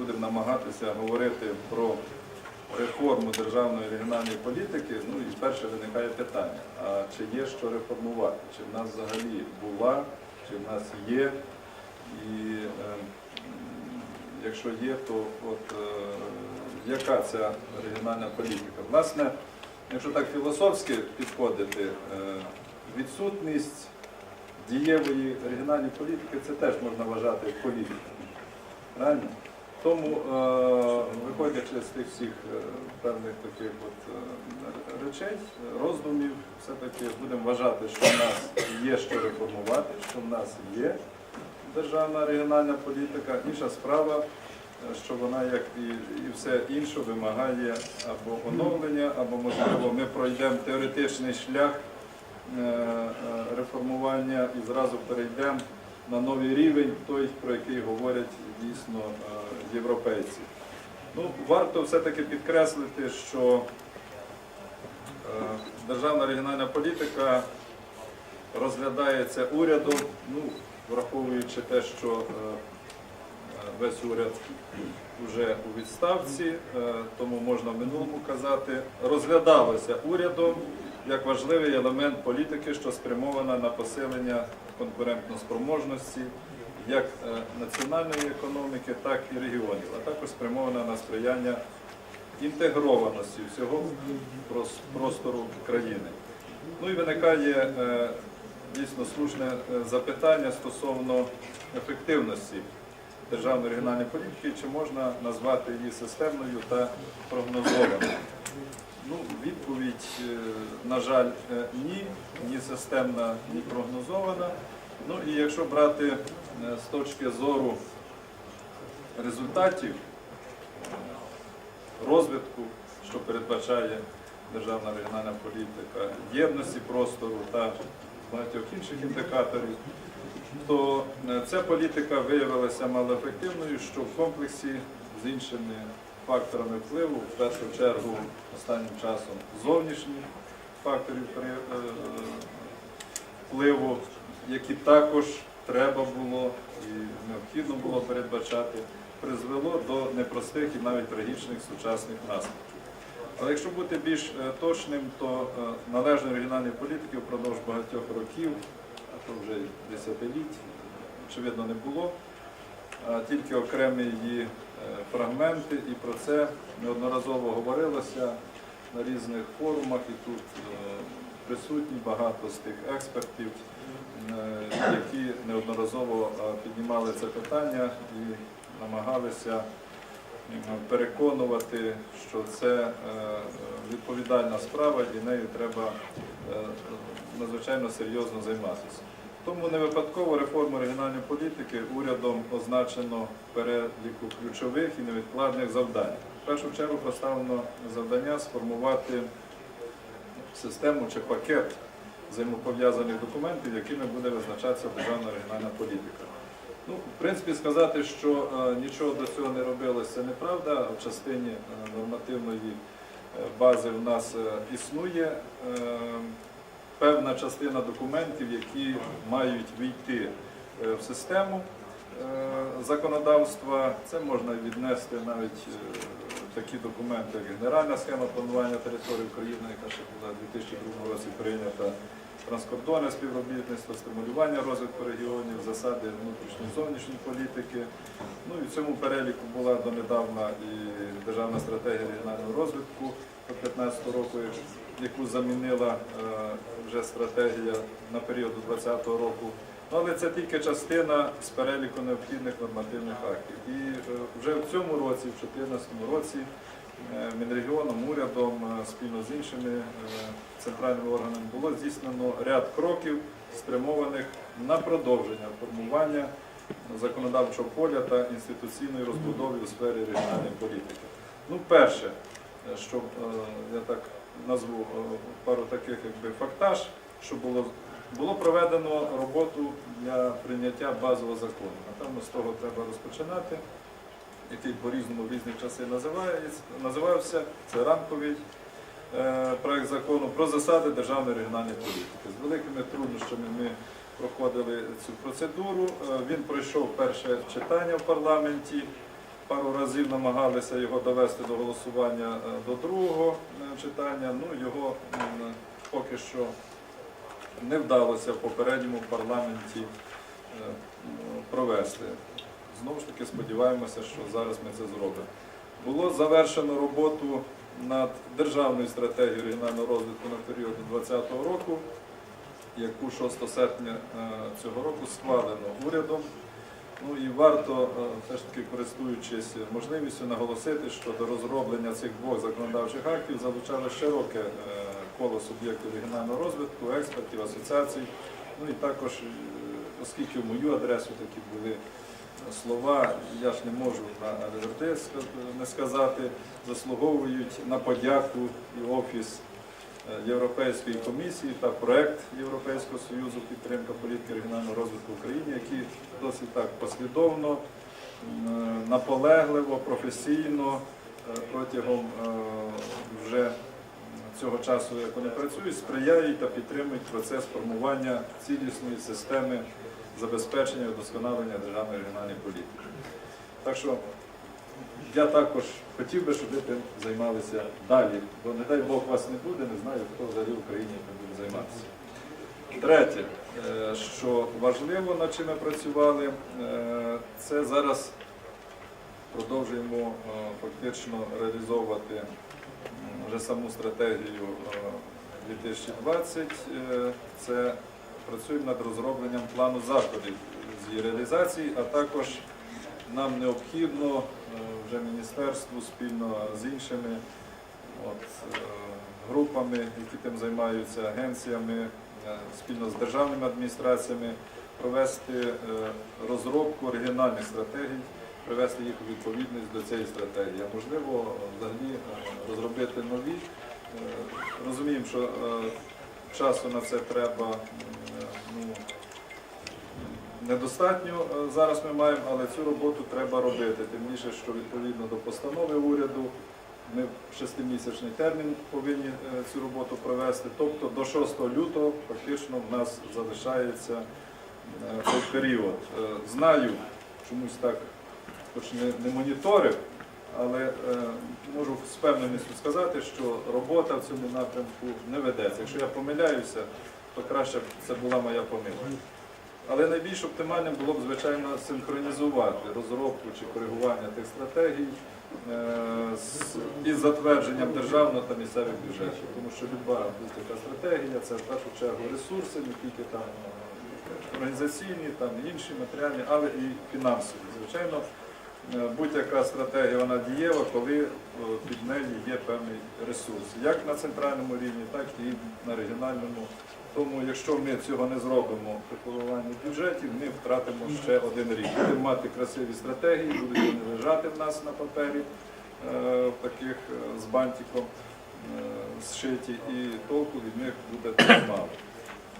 Будемо намагатися говорити про реформу державної регіональної політики. Ну і перше виникає питання: а чи є що реформувати? Чи в нас взагалі була, чи в нас є? І е, якщо є, то от е, яка ця регіональна політика? Власне, якщо так філософськи підходити, е, відсутність дієвої регіональної політики це теж можна вважати політикою. Правильно? Тому, е, виходячи з тих всіх е, певних таких от, е, речей, роздумів, все-таки будемо вважати, що в нас є що реформувати, що в нас є державна регіональна політика. Інша справа, що вона, як і, і все інше, вимагає або оновлення, або, можливо, ми пройдемо теоретичний шлях реформування і зразу перейдемо на новий рівень, той, про який говорять дійсно е, європейці. Ну, варто все-таки підкреслити, що е, державна регіональна політика розглядається урядом, ну, враховуючи те, що е, весь уряд вже у відставці, тому можна в минулому казати, розглядалося урядом як важливий елемент політики, що спрямована на посилення конкурентноспроможності як е, національної економіки, так і регіонів, а також спрямована на сприяння інтегрованості всього простору країни. Ну і виникає е, дійсно слушне е, запитання стосовно ефективності державної регіональної політики, чи можна назвати її системною та прогнозованою. Ну, відповідь, е, на жаль, е, ні, ні системна, ні прогнозована. Ну і якщо брати е, з точки зору результатів розвитку, що передбачає державна регіональна політика, єдності простору та багатьох інших індикаторів, то ця політика виявилася малоефективною, що в комплексі з іншими факторами впливу, в першу чергу останнім часом зовнішні факторів е, впливу, які також треба було і необхідно було передбачати, призвело до непростих і навіть трагічних сучасних наслідків. Але якщо бути більш е, точним, то е, належної регіональної політики впродовж багатьох років, а то вже й десятиліть, очевидно, не було. Тільки окремі її фрагменти, і про це неодноразово говорилося на різних форумах, і тут е, присутні багато з тих експертів, е, які неодноразово е, піднімали це питання і намагалися переконувати, що це е, відповідальна справа і нею треба е, надзвичайно серйозно займатися. Тому не випадково реформу регіональної політики урядом означено переліку ключових і невідкладних завдань. В першу чергу поставлено завдання сформувати систему чи пакет взаємопов'язаних документів, якими буде визначатися державна регіональна політика. Ну, в принципі, сказати, що е, нічого до цього не робилося, це неправда. В частині е, нормативної е, бази в нас існує певна частина документів, які мають війти е, в систему е, законодавства. Це можна віднести навіть е, такі документи, як Генеральна схема планування території України, яка ще була в 2002 році прийнята, транскордонне співробітництво, стимулювання розвитку регіонів, засади внутрішньої зовнішньої політики. Ну і в цьому переліку була донедавна і державна стратегія регіонального розвитку до 2015 року, яку замінила вже стратегія на період до 2020 року. Але це тільки частина з переліку необхідних нормативних актів. І е, вже в цьому році, в 2014 році, е, Мінрегіоном, урядом е, спільно з іншими центральними органами було здійснено ряд кроків, спрямованих на продовження формування законодавчого поля та інституційної розбудови у сфері регіональної політики. Ну, перше, що я так назву е, пару таких якби фактаж, що було було проведено роботу для прийняття базового закону. Напевно, з того треба розпочинати, який по-різному в різні часи називався. Це рамковий е, проект закону про засади державної регіональної політики. З великими труднощами ми проходили цю процедуру. Е, Він пройшов перше читання в парламенті. Пару разів намагалися його довести до голосування е, до другого е, читання. Ну, його поки що не вдалося в попередньому парламенті е, провести. Знову ж таки сподіваємося, що зараз ми це зробимо. Було завершено роботу над державною стратегією регіонального розвитку на період до 2020 року, яку 6 серпня е, цього року схвалено урядом. Ну і варто е, все ж таки користуючись можливістю наголосити, що до розроблення цих двох законодавчих актів залучали широке е, коло суб'єктів регіонального розвитку, експертів, асоціацій. Ну і також, е, оскільки в мою адресу такі були слова, я ж не можу на РРД не сказати, заслуговують на подяку і офіс Європейської комісії та проект Європейського союзу підтримка політики регіонального розвитку в Україні, які досить так послідовно, наполегливо, професійно е, протягом е, вже цього часу, як вони працюють, сприяють та підтримують процес формування цілісної системи забезпечення і вдосконалення державної регіональної політики. Так що я також хотів би, щоб ви тим займалися далі, бо не дай Бог вас не буде, не знаю, хто взагалі в Україні буде займатися. Третє, е, що важливо, над чим ми працювали, е, це зараз продовжуємо е, фактично реалізовувати вже саму стратегію е, 2020. Е, Це працюємо над розробленням плану заходів з її реалізації, а також нам необхідно е, вже міністерству спільно з іншими от, е, групами, які тим займаються, агенціями, е, спільно з державними адміністраціями провести розробку регіональних стратегій, привести їх у відповідність до цієї стратегії. А можливо, взагалі розробити нові. Розуміємо, що часу на це треба ну, недостатньо е, зараз ми маємо, але цю роботу треба робити. Тим більше, що відповідно до постанови уряду ми в шестимісячний термін повинні е, цю роботу провести. Тобто до 6 лютого фактично в нас залишається е, цей період. Знаю, чомусь так, хоч не, моніторив, але можу з певненістю сказати, що робота в цьому напрямку не ведеться. Якщо я помиляюся, то краще б це була моя помилка. Але найбільш оптимальним було б, звичайно, синхронізувати розробку чи коригування тих стратегій е, із затвердженням державного та місцевих бюджетів. Тому що люба будь-яка стратегія це в першу чергу ресурси, не тільки там е, організаційні, там інші матеріальні, але і фінансові. Звичайно, е, будь-яка стратегія вона дієва, коли е, під нею є певний ресурс, як на центральному рівні, так і на регіональному. Тому якщо ми цього не зробимо при формуванні бюджетів, ми втратимо ще один рік. Будемо мати красиві стратегії, будуть вони лежати в нас на папері е, таких е, з бантиком е, зшиті, і толку від них буде мало.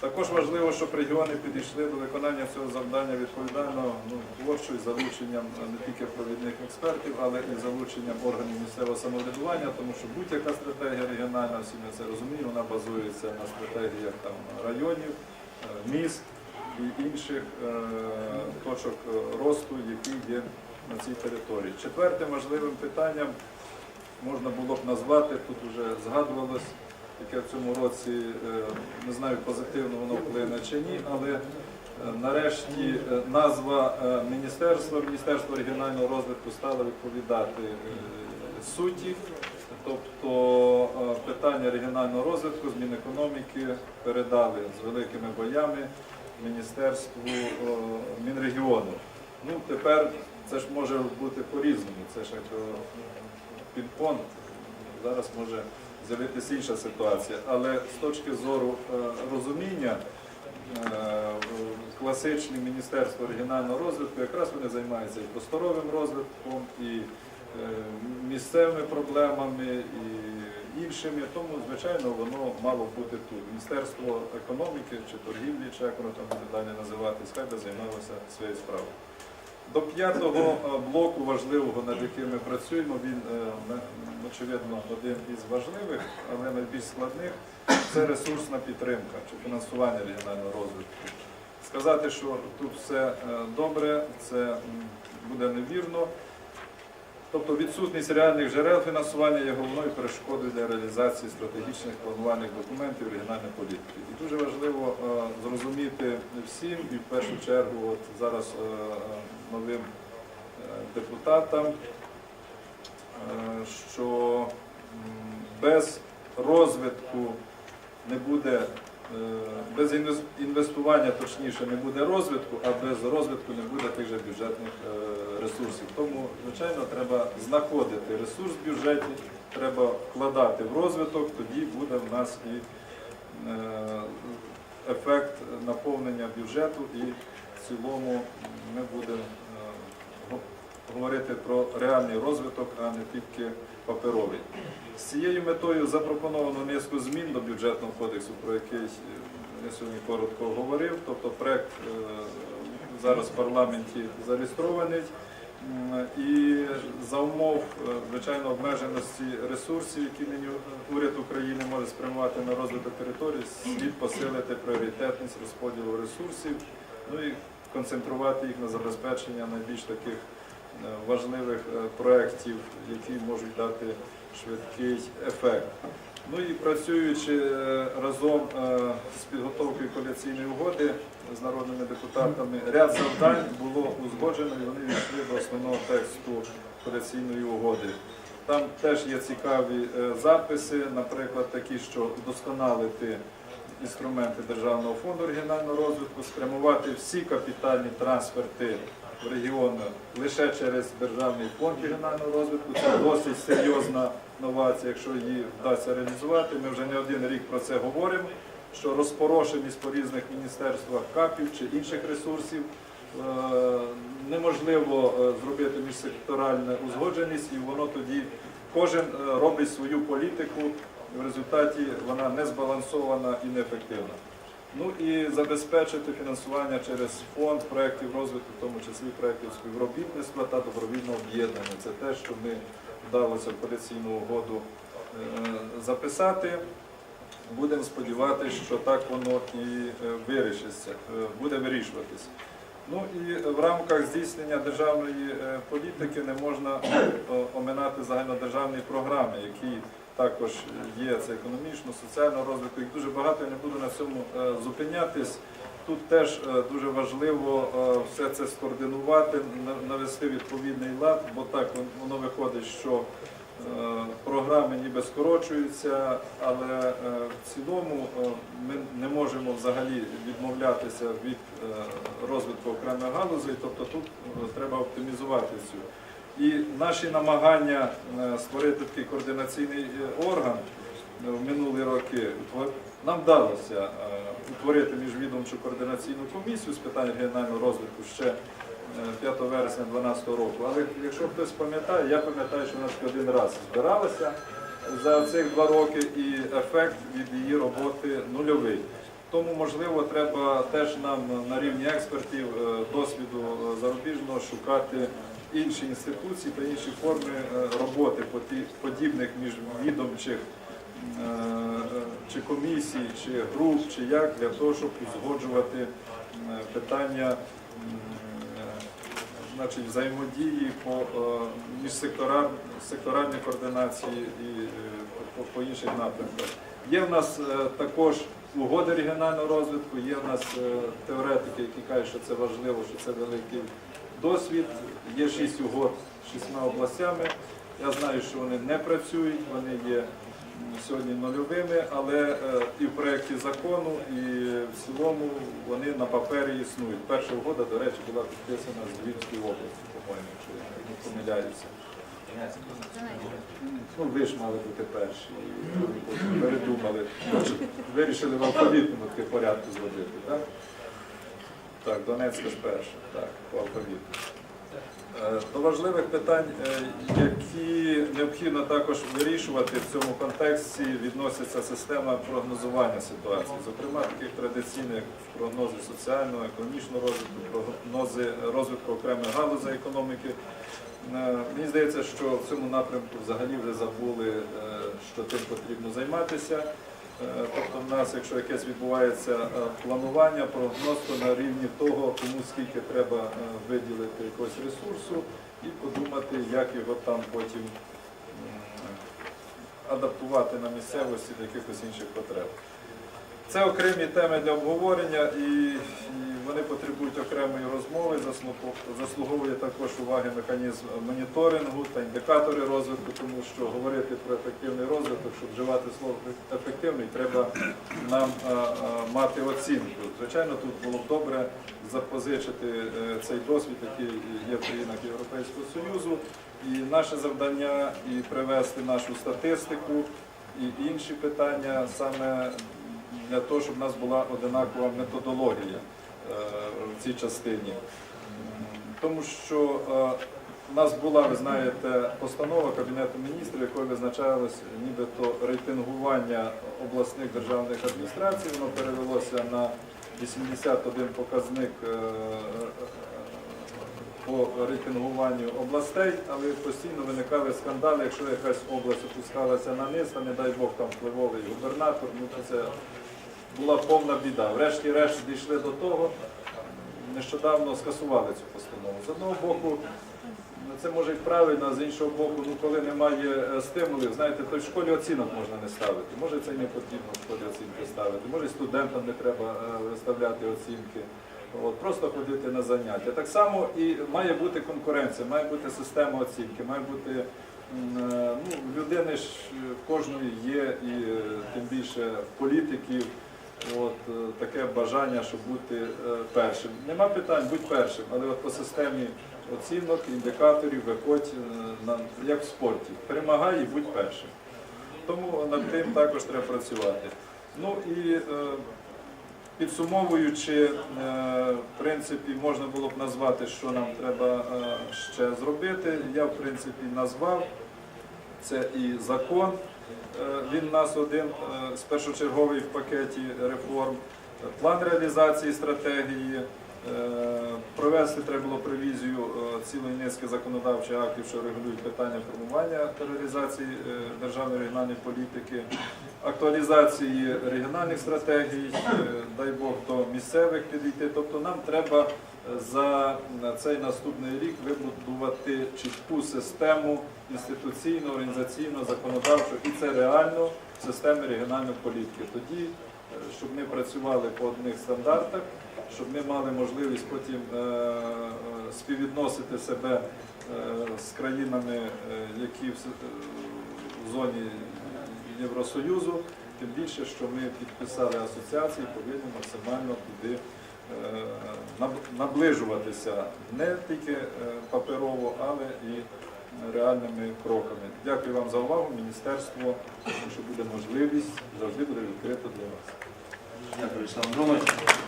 Також важливо, щоб регіони підійшли до виконання цього завдання відповідально ну, творчо і залученням не тільки провідних експертів, але і залученням органів місцевого самоврядування, тому що будь-яка стратегія регіональна, всі ми це розуміємо, вона базується на стратегіях там, районів, е, міст і інших е, точок е, росту, які є на цій території. Четвертим важливим питанням можна було б назвати, тут вже згадувалось, яке в цьому році, е, не знаю, позитивно воно вплине чи ні, але е, нарешті е, назва міністерства, Міністерство регіонального розвитку стало відповідати суті. Тобто питання регіонального розвитку, змін економіки передали з великими боями Міністерству Мінрегіону. Ну, тепер це ж може бути по-різному. Це ж як пінг-понг. Зараз може з'явитися інша ситуація. Але з точки зору е, розуміння, е, класичне Міністерство регіонального розвитку, якраз вони займаються і просторовим розвитком, і е, місцевими проблемами, і іншими. Тому, звичайно, воно мало бути тут. Міністерство економіки чи торгівлі, чи як воно там буде далі називатись, хай би займалося своєю справою. До п'ятого е, блоку важливого, над яким ми працюємо, він, е, очевидно, один із важливих, але найбільш складних це ресурсна підтримка чи фінансування регіонального розвитку. Сказати, що тут все е, добре, це буде невірно. Тобто відсутність реальних джерел фінансування є головною перешкодою для реалізації стратегічних планувальних документів регіональної політики. І дуже важливо е, зрозуміти всім, і в першу чергу от зараз е, е, новим депутатам, що без розвитку не буде, без інвестування, точніше, не буде розвитку, а без розвитку не буде тих же бюджетних е, ресурсів. Тому, звичайно, треба знаходити ресурс в бюджеті, треба вкладати в розвиток, тоді буде в нас і е, ефект наповнення бюджету, і в цілому ми будемо е, говорити про реальний розвиток, а не тільки паперовий. З цією метою запропоновано низку змін до бюджетного кодексу, про який е, я сьогодні коротко говорив. Тобто проект е, зараз в парламенті зареєстрований. І за умов, е, звичайно, обмеженості ресурсів, які нині уряд України може спрямувати на розвиток території, слід посилити пріоритетність розподілу ресурсів, ну і концентрувати їх на забезпечення найбільш таких важливих е, проєктів, які можуть дати швидкий ефект. Ну і працюючи е, разом е, з підготовкою коаліційної угоди з народними депутатами, ряд завдань було узгоджено і вони війшли до основного тексту коаліційної угоди. Там теж є цікаві е, записи, наприклад, такі, що вдосконалити інструменти Державного фонду регіонального розвитку, спрямувати всі капітальні трансферти в регіони лише через Державний фонд регіонального розвитку. Це досить серйозна новація, якщо її вдасться реалізувати. Ми вже не один рік про це говоримо, що розпорошеність по різних міністерствах капів чи інших ресурсів е, неможливо е, зробити міжсекторальну узгодженість, і воно тоді кожен е, робить свою політику. В результаті вона не збалансована і неефективна. Ну і забезпечити фінансування через фонд проєктів розвитку, в тому числі проєктів співробітництва та добровільного об'єднання. Це те, що ми вдалося в коаліційну угоду е, записати. Будемо сподіватися, що так воно і е, вирішиться, е, буде вирішуватись. Ну і в рамках здійснення державної політики не можна оминати загальнодержавні програми, які також є це економічно, соціального розвитку. Їх дуже багато, я не буду на цьому е, зупинятись. Тут теж е, дуже важливо е, все це скоординувати, навести відповідний лад, бо так воно виходить, що програми ніби скорочуються, але в цілому ми не можемо взагалі відмовлятися від розвитку окремих галузей, тобто тут треба оптимізувати цю. І наші намагання е, створити такий координаційний е, орган е, в минулі роки нам вдалося утворити міжвідомчу координаційну комісію з питань регіонального розвитку ще е, 5 вересня 2012 року. Але якщо хтось пам'ятає, я пам'ятаю, що вона тільки один раз збиралася за цих два роки, і ефект від її роботи нульовий. Тому, можливо, треба теж нам на рівні експертів досвіду зарубіжного шукати інші інституції та інші форми е, роботи подібних міжвідомчих е, е, чи комісій, чи груп, чи як для того, щоб узгоджувати питання значить, взаємодії по е, міжсектораль- секторальній координації і по, по інших напрямках. Є в нас також угоди регіонального розвитку, є в нас теоретики, які кажуть, що це важливо, що це великий досвід. Є шість угод з шістьма областями. Я знаю, що вони не працюють, вони є сьогодні нульовими, але е, і в проєкті закону, і в цілому вони на папері існують. Перша угода, до речі, була підписана з Львівської області, по-моєму, якщо не помиляюся. Ну, ви ж мали бути перші, передумали. Вирішили в алфавітному порядку зробити, так? Так, Донецька ж перша, так, по алфавіту. Е, До важливих питань, е, які необхідно також вирішувати в цьому контексті, відноситься система прогнозування ситуації, зокрема таких традиційних прогнози соціального, економічного розвитку, прогнози розвитку окремих галузей економіки. Е, Мені здається, що в цьому напрямку взагалі вже забули, що тим потрібно займатися. Е, Тобто в нас, якщо якесь відбувається е, планування, прогноз, то на рівні того, кому скільки треба е, виділити якогось ресурсу, і подумати, як його там потім адаптувати на місцевості до якихось інших потреб. Це окремі теми для обговорення і, вони потребують окремої розмови. Заслуговує також уваги механізм моніторингу та індикатори розвитку, тому що говорити про ефективний розвиток, щоб вживати слово ефективний, треба нам мати оцінку. Звичайно, тут було б добре запозичити е, цей досвід, який є в країнах Європейського Союзу. І наше завдання і привести нашу статистику і інші питання саме для того, щоб в нас була одинакова методологія е, в цій частині. Тому що е, у нас була, ви знаєте, постанова Кабінету міністрів, якою визначалось нібито рейтингування обласних державних адміністрацій. Воно перевелося на 81 показник е, по рейтингуванню областей, але постійно виникали скандали, якщо якась область опускалася на низ, а не дай Бог там впливовий губернатор, ну то це була повна біда. Врешті-решт дійшли до того, нещодавно скасували цю постанову. З одного боку, це може і правильно, а з іншого боку, ну коли немає е, стимулів, знаєте, то в школі оцінок можна не ставити. Може це й не потрібно в школі оцінки ставити, може і студентам не треба е, виставляти оцінки. От, просто ходити на заняття. Так само і має бути конкуренція, має бути система оцінки, має бути е, ну, людини ж е, кожної є і е, тим більше в політиків. От таке бажання, щоб бути першим. Нема питань, будь першим, але от по системі оцінок, індикаторів виходь як в спорті. Перемагай і будь першим. Тому над тим також треба працювати. Ну і підсумовуючи, е, в принципі, можна було б назвати, що нам треба е, ще зробити. Я в принципі назвав це і закон. Е, Він нас один з першочерговий в пакеті реформ. План реалізації стратегії. Провести треба було превізію е, цілої низки законодавчих актів, що регулюють питання формування та реалізації державної регіональної політики, актуалізації регіональних стратегій, е, дай Бог до місцевих підійти. Тобто нам треба е, за цей наступний рік вибудувати чітку систему інституційно, організаційно, законодавчо, і це реально в системі регіональної політики. Тоді, е, щоб ми працювали по одних стандартах, щоб ми мали можливість потім співвідносити себе з країнами, які в зоні Євросоюзу, тим більше, що ми підписали асоціації, повинні максимально туди е, наближуватися не тільки е, паперово, але і реальними кроками. Дякую вам за увагу. Міністерство, що буде можливість, завжди буде відкрито для вас. Дякую, Вячеслав Андронович.